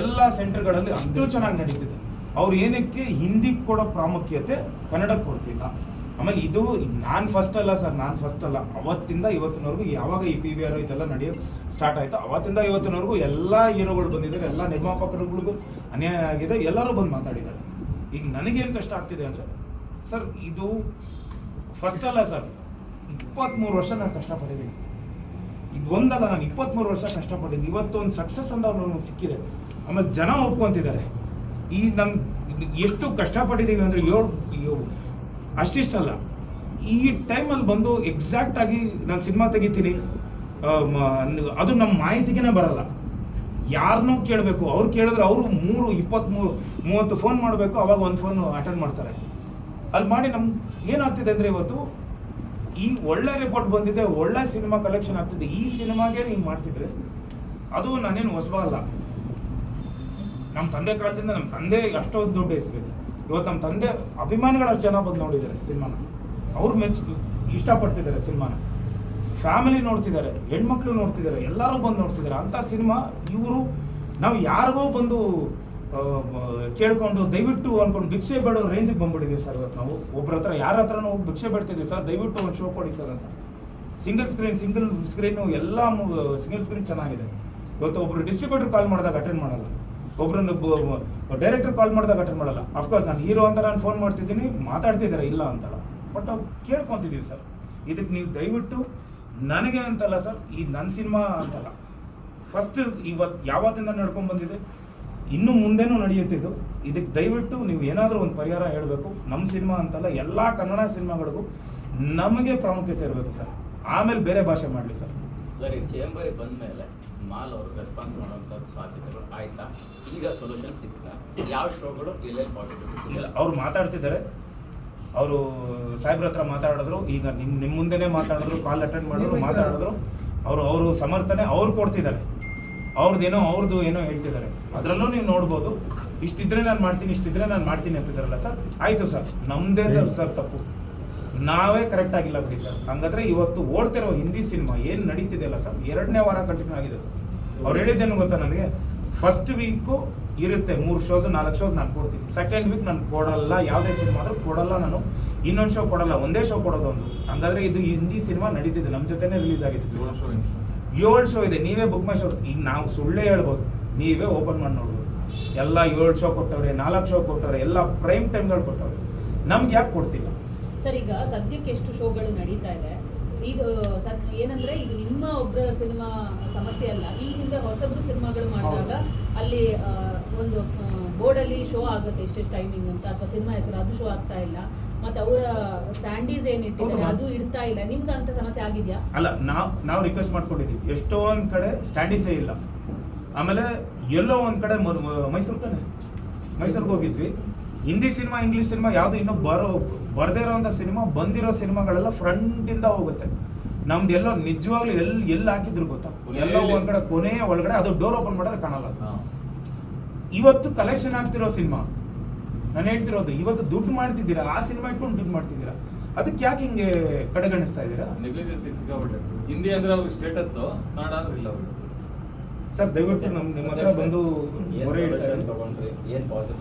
ಎಲ್ಲ ಸೆಂಟರ್ಗಳಲ್ಲಿ ಅಷ್ಟು ಚೆನ್ನಾಗಿ ನಡೀತಿದೆ. ಅವ್ರು ಏನಕ್ಕೆ ಹಿಂದಿ ಕೊಡೋ ಪ್ರಾಮುಖ್ಯತೆ ಕನ್ನಡಕ್ಕೆ ಕೊಡ್ತಿಲ್ಲ. ಆಮೇಲೆ ಇದು ನಾನು ಫಸ್ಟ್ ಅಲ್ಲ ಸರ್, ನಾನು ಫಸ್ಟ್ ಅಲ್ಲ. ಅವತ್ತಿಂದ ಇವತ್ತಿನವರೆಗೂ ಯಾವಾಗ ಈ ಪಿ ವಿ ಆರ್ ಇದೆಲ್ಲ ನಡೆಯೋದು ಸ್ಟಾರ್ಟ್ ಆಯ್ತು ಅವತ್ತಿಂದ ಇವತ್ತಿನವರೆಗೂ ಎಲ್ಲ ಹೀರೋಗಳು ಬಂದಿದ್ದಾರೆ, ಎಲ್ಲ ನಿರ್ಮಾಪಕರುಗಳಿಗೂ ಅನ್ಯಾಯ ಆಗಿದೆ, ಎಲ್ಲರೂ ಬಂದು ಮಾತಾಡಿದ್ದಾರೆ. ಈಗ ನನಗೇನು ಕಷ್ಟ ಆಗ್ತಿದೆ ಅಂದರೆ, ಸರ್ ಇದು ಫಸ್ಟ್ ಅಲ್ಲ ಸರ್ ಇಪ್ಪತ್ತ್ಮೂರು ವರ್ಷ ನಾನು ಕಷ್ಟಪಟ್ಟಿದ್ದೀನಿ. ಇದು ಒಂದಲ್ಲ ನಾನು ಇಪ್ಪತ್ತ್ಮೂರು ವರ್ಷ ಕಷ್ಟಪಟ್ಟಿದ್ದೀನಿ. ಇವತ್ತು ಒಂದು ಸಕ್ಸಸ್ ಅಂತ ನನಗೆ ಸಿಕ್ಕಿದೆ. ಆಮೇಲೆ ಜನ ಒಪ್ಕೊತಿದ್ದಾರೆ. ಈ ನಮ್ಮ ಎಷ್ಟು ಕಷ್ಟಪಟ್ಟಿದ್ದೀವಿ ಅಂದರೆ ಏಳು ಅಷ್ಟಿಷ್ಟಲ್ಲ. ಈ ಟೈಮಲ್ಲಿ ಬಂದು ಎಕ್ಸಾಕ್ಟಾಗಿ ನಾನು ಸಿನಿಮಾ ತೆಗಿತೀನಿ. ಅದು ನಮ್ಮ ಮಾಹಿತಿಗೇನೆ ಬರಲ್ಲ. ಯಾರನ್ನೂ ಕೇಳಬೇಕು. ಅವ್ರು ಕೇಳಿದ್ರೆ ಅವರು ಮೂರು ಇಪ್ಪತ್ತ್ಮೂರು ಮೂವತ್ತು ಫೋನ್ ಮಾಡಬೇಕು. ಅವಾಗ ಒಂದು ಫೋನು ಅಟೆಂಡ್ ಮಾಡ್ತಾರೆ. ಅಲ್ಲಿ ಮಾಡಿ ನಮ್ಗೆ ಏನಾಗ್ತಿದೆ ಅಂದರೆ ಇವತ್ತು ಈ ಒಳ್ಳೆ ರಿಪೋರ್ಟ್ ಬಂದಿದೆ, ಒಳ್ಳೆ ಸಿನಿಮಾ ಕಲೆಕ್ಷನ್ ಆಗ್ತಿದೆ. ಈ ಸಿನಿಮಾಗೆ ನೀವು ಮಾಡ್ತಿದ್ರೆ ಅದು ನಾನೇನು ಹೊಸಬ ನಮ್ಮ ತಂದೆ ಕಾಲದಿಂದ ನಮ್ಮ ತಂದೆ ಅಷ್ಟೊಂದು ದೊಡ್ಡ ಹೆಸರಿದೆ ಇವತ್ತು ನಮ್ಮ ತಂದೆ ಅಭಿಮಾನಿಗಳು ಅಷ್ಟು ಜನ ಬಂದು ನೋಡಿದ್ದಾರೆ ಸಿನಿಮಾನ ಅವ್ರು ಮೆಚ್ಚ ಇಷ್ಟಪಡ್ತಿದ್ದಾರೆ ಸಿನಿಮಾನ ಫ್ಯಾಮಿಲಿ ನೋಡ್ತಿದ್ದಾರೆ ಹೆಣ್ಮಕ್ಳು ನೋಡ್ತಿದ್ದಾರೆ ಎಲ್ಲರೂ ಬಂದು ನೋಡ್ತಿದ್ದಾರೆ ಅಂಥ ಸಿನಿಮಾ ಇವರು, ನಾವು ಯಾರಿಗೋ ಬಂದು ಕೇಳ್ಕೊಂಡು ದಯವಿಟ್ಟು ಅನ್ಕೊಂಡು ಭಿಕ್ಷೆ ಬೇಡೋ ರೇಂಜಿಗೆ ಬಂದ್ಬಿಟ್ಟಿದ್ದೀವಿ ಸರ್ ಇವತ್ತು ನಾವು. ಒಬ್ಬರ ಹತ್ರ, ಯಾರ ಹತ್ರನೂ ಭಿಕ್ಷೆ ಬೇಡ್ತಿದ್ದೀವಿ ಸರ್. ದಯವಿಟ್ಟು ಒಂದು ಶೋ ಕೊಡಿ ಸರ್ ಅಂತ. ಸಿಂಗಲ್ ಸ್ಕ್ರೀನ್ ಸಿಂಗಲ್ ಸ್ಕ್ರೀನು ಎಲ್ಲ ಸಿಂಗಲ್ ಸ್ಕ್ರೀನ್ ಚೆನ್ನಾಗಿದೆ. ಇವತ್ತು ಒಬ್ರು ಡಿಸ್ಟ್ರಿಬ್ಯೂಟರ್ ಕಾಲ್ ಮಾಡಿದಾಗ ಅಟೆಂಡ್ ಮಾಡಲ್ಲ. ಒಬ್ರನ್ನ ಡೈರೆಕ್ಟರ್ ಕಾಲ್ ಮಾಡಿದಾಗ ಅಟೆಂಡ್ ಮಾಡಲ್ಲ. ಅಫ್ಕೋರ್ಸ್ ನಾನು ಹೀರೋ ಅಂತ ನಾನು ಫೋನ್ ಮಾಡ್ತಿದ್ದೀನಿ ಮಾತಾಡ್ತಿದ್ದಾರೆ ಇಲ್ಲ ಅಂತಲ್ಲ. ಬಟ್ ಅವ್ರು ಕೇಳ್ಕೊತಿದ್ದೀವಿ ಸರ್. ಇದಕ್ಕೆ ನೀವು ದಯವಿಟ್ಟು ನನಗೆ ಅಂತಲ್ಲ ಸರ್, ಈ ನನ್ನ ಸಿನಿಮಾ ಅಂತಲ್ಲ. ಫಸ್ಟ್ ಇವತ್ತು ಯಾವತ್ತಿಂದ ನಡ್ಕೊಂಡು ಬಂದಿದೆ? ಇನ್ನು ಮುಂದೆನೂ ನಡೆಯುತ್ತೆ ಇದು. ಇದಕ್ಕೆ ದಯವಿಟ್ಟು ನೀವು ಏನಾದರೂ ಒಂದು ಪರಿಹಾರ ಹೇಳಬೇಕು. ನಮ್ಮ ಸಿನಿಮಾ ಅಂತಲ್ಲ ಎಲ್ಲ ಕನ್ನಡ ಸಿನಿಮಾಗಳಿಗೂ ನಮಗೆ ಪ್ರಾಮುಖ್ಯತೆ ಇರಬೇಕು ಸರ್. ಆಮೇಲೆ ಬೇರೆ ಭಾಷೆ ಮಾಡಲಿ ಸರ್. ಸರ್ ಈ ಚೇಂಬರಿ ಬಂದ ಮೇಲೆ ಮಾಲ್ ಅವರು ರೆಸ್ಪಾನ್ಸ್ ಮಾಡುವಂಥ ಸಾಧ್ಯತೆಗಳು ಆಯ್ತಾ? ಈಗ ಸೊಲ್ಯೂಷನ್ ಸಿಗ್ತಾ? ಯಾವ ಶೋಗಳು ಎಲ್ಲೆಲ್ಲಿ ಇಲ್ಲ ಅವ್ರು ಮಾತಾಡ್ತಿದ್ದಾರೆ. ಅವರು ಸಾಹೇಬ್ರ ಹತ್ರ ಮಾತಾಡಿದ್ರು. ಈಗ ನಿಮ್ಮ ನಿಮ್ಮ ಮುಂದೆನೇ ಮಾತಾಡಿದ್ರು ಕಾಲ್ ಅಟೆಂಡ್ ಮಾಡಿದ್ರು ಮಾತಾಡಿದ್ರು. ಅವರು ಅವರು ಸಮರ್ಥನೆ ಅವ್ರು ಕೊಡ್ತಿದ್ದಾರೆ. ಅವ್ರದ್ದೇನೋ ಅವ್ರದ್ದು ಏನೋ ಹೇಳ್ತಿದ್ದಾರೆ. ಅದರಲ್ಲೂ ನೀವು ನೋಡ್ಬೋದು. ಇಷ್ಟಿದ್ರೆ ನಾನು ಮಾಡ್ತೀನಿ ಇಷ್ಟಿದ್ರೆ ನಾನು ಮಾಡ್ತೀನಿ ಅಂತಿದ್ದಾರಲ್ಲ ಸರ್? ಆಯ್ತು ಸರ್. ನಮ್ಮದೇ ಸರ್ ತಪ್ಪು. ನಾವೇ ಕರೆಕ್ಟ್ ಆಗಿಲ್ಲ ಬಿಡಿ ಸರ್. ಹಂಗಾದ್ರೆ ಇವತ್ತು ಓಡ್ತಿರೋ ಹಿಂದಿ ಸಿನಿಮಾ ಏನು ನಡೀತಿದೆಯಲ್ಲ ಸರ್? ಎರಡನೇ ವಾರ ಕಂಟಿನ್ಯೂ ಆಗಿದೆ ಸರ್. ಅವ್ರು ಹೇಳಿದ್ದೇನು ಗೊತ್ತಾ ನನಗೆ? ಫಸ್ಟ್ ವೀಕು ಇರುತ್ತೆ. ಮೂರು ಶೋಸ್ ನಾಲ್ಕು ಶೋಸ್ ನಾನು ಕೊಡ್ತೀನಿ. ಸೆಕೆಂಡ್ ವೀಕ್ ನಾನು ಕೊಡಲ್ಲ. ಯಾವುದೇ ಸಿನಿಮಾ ಆದ್ರೂ ಕೊಡಲ್ಲ ನಾನು. ಇನ್ನೊಂದು ಶೋ ಕೊಡಲ್ಲ. ಒಂದೇ ಶೋ ಕೊಡೋದು ಒಂದು. ಹಂಗಾದ್ರೆ ಇದು ಹಿಂದಿ ಸಿನಿಮಾ ನಡೀತಿದೆ. ನಮ್ಮ ಜೊತೆನೇ ರಿಲೀಸ್ ಆಗಿದೆ ಸಿನಿಮಾ ಏಳು ಶೋ ಇದೆ, ನೀವೇ ಬುಕ್ ಮೈ ಶೋ ಈಗ ನಾವು ಸುಳ್ಳೇ ಹೇಳ್ಬೋದು. ನೀವೇ ಓಪನ್ ಮಾಡಿ ನೋಡ್ಬೋದು. ಎಲ್ಲ ಏಳು ಶೋ ಕೊಟ್ಟವ್ರೆ, ನಾಲ್ಕು ಶೋ ಕೊಟ್ಟವ್ರೆ, ಎಲ್ಲ ಪ್ರೈಮ್ ಟೈಮ್ಗಳು ಕೊಟ್ಟವ್ರೆ. ನಮ್ಗೆ ಯಾಕೆ ಕೊಡ್ತಿಲ್ಲ? ಸರ್, ಈಗ ಸದ್ಯಕ್ಕೆ ಎಷ್ಟು ಶೋಗಳು ನಡೀತಾ ಇದೆ? ಇದು ಏನಂದ್ರೆ ಇದು ನಿಮ್ಮ ಒಬ್ಬರ ಸಿನಿಮಾ ಸಮಸ್ಯೆ ಅಲ್ಲ. ಈ ಹಿಂದೆ ಹೊಸಬ್ರು ಸಿನಿಮಾಗಳು ಮಾಡಿದಾಗ ಅಲ್ಲಿ ಒಂದು ಬೋರ್ಡಲ್ಲಿ ಶೋ ಆಗುತ್ತೆ ಇಷ್ಟಿಷ್ಟು ಟೈಮಿಂಗ್ ಅಂತ ಅಥವಾ ಸಿನಿಮಾ ಹೆಸರು ಅದು ಶೋ ಆಗ್ತಾ ಇಲ್ಲ. ಮತ್ತೆ ಅವರ ಸ್ಟ್ಯಾಂಡೀಸ್ ಏನ್ ಇಟ್ಟಿದ್ದಾರೆ ಅದು ಇರ್ತಾ ಇಲ್ಲ. ನಿಮ್ದು ಅಂತ ಸಮಸ್ಯೆ ಆಗಿದ್ಯಾ? ಅಲ್ಲ ನಾವು ನಾವು ರಿಕ್ವೆಸ್ಟ್ ಮಾಡ್ಕೊಂಡಿದ್ದೀವಿ. ಒಂದ್ ಕಡೆ ಸ್ಟ್ಯಾಂಡೀಸೇ ಇಲ್ಲ. ಆಮೇಲೆ ಎಲ್ಲೋ ಒಂದ್ ಕಡೆ ಮೈಸೂರು ತಾನೆ. ಮೈಸೂರಿಗೆ ಹೋಗಿದ್ವಿ. ಹಿಂದಿ ಸಿನಿಮಾ ಇಂಗ್ಲೀಷ್ ಸಿನಿಮಾ ಯಾವುದು ಇನ್ನೂ ಬರೋ ಬರದೇ ಇರೋಂಥ ಸಿನಿಮಾ ಬಂದಿರೋ ಸಿನಿಮಾಗಳೆಲ್ಲ ಫ್ರಂಟಿಂದ ಹೋಗುತ್ತೆ. ನಮ್ದು ಎಲ್ಲೋ ನಿಜವಾಗ್ಲೂ ಎಲ್ಲಿ ಎಲ್ಲಿ ಹಾಕಿದ್ರು ಗೊತ್ತಾ? ಎಲ್ಲೋ ಒಳಗಡೆ ಕೊನೆಯ ಒಳಗಡೆ ಅದು ಡೋರ್ ಓಪನ್ ಮಾಡಿದ್ರೆ ಕಾಣಲ್ಲ ಇವತ್ತು ಕಲೆಕ್ಷನ್ ಆಗ್ತಿರೋ ಸಿನಿಮಾ ನಾನು ಹೇಳ್ತಿರೋದು ಇವತ್ತು ದುಡ್ಡು ಮಾಡ್ತಿದ್ದೀರಾ ಆ ಸಿನಿಮಾ ಇಟ್ಕೊಂಡು ದುಡ್ಡು ಮಾಡ್ತಿದ್ದೀರಾ? ಅದಕ್ಕೆ ಯಾಕೆ ಹಿಂಗೆ ಕಡೆಗಣಿಸ್ತಾ ಇದ್ದೀರಾ? ಹಿಂದಿ ಅಂದ್ರೆ ಅವ್ರಿಗೆ ಸ್ಟೇಟಸ್ ಕನ್ನಡ ಅಂದ್ರೆ ಇಲ್ಲ ಸರ್ ದಯವಿಟ್ಟು ನಮ್ಮ ನಿಮ್ಮ ಹತ್ರ ಬಂದು ಏನ್ ಮೊರೆ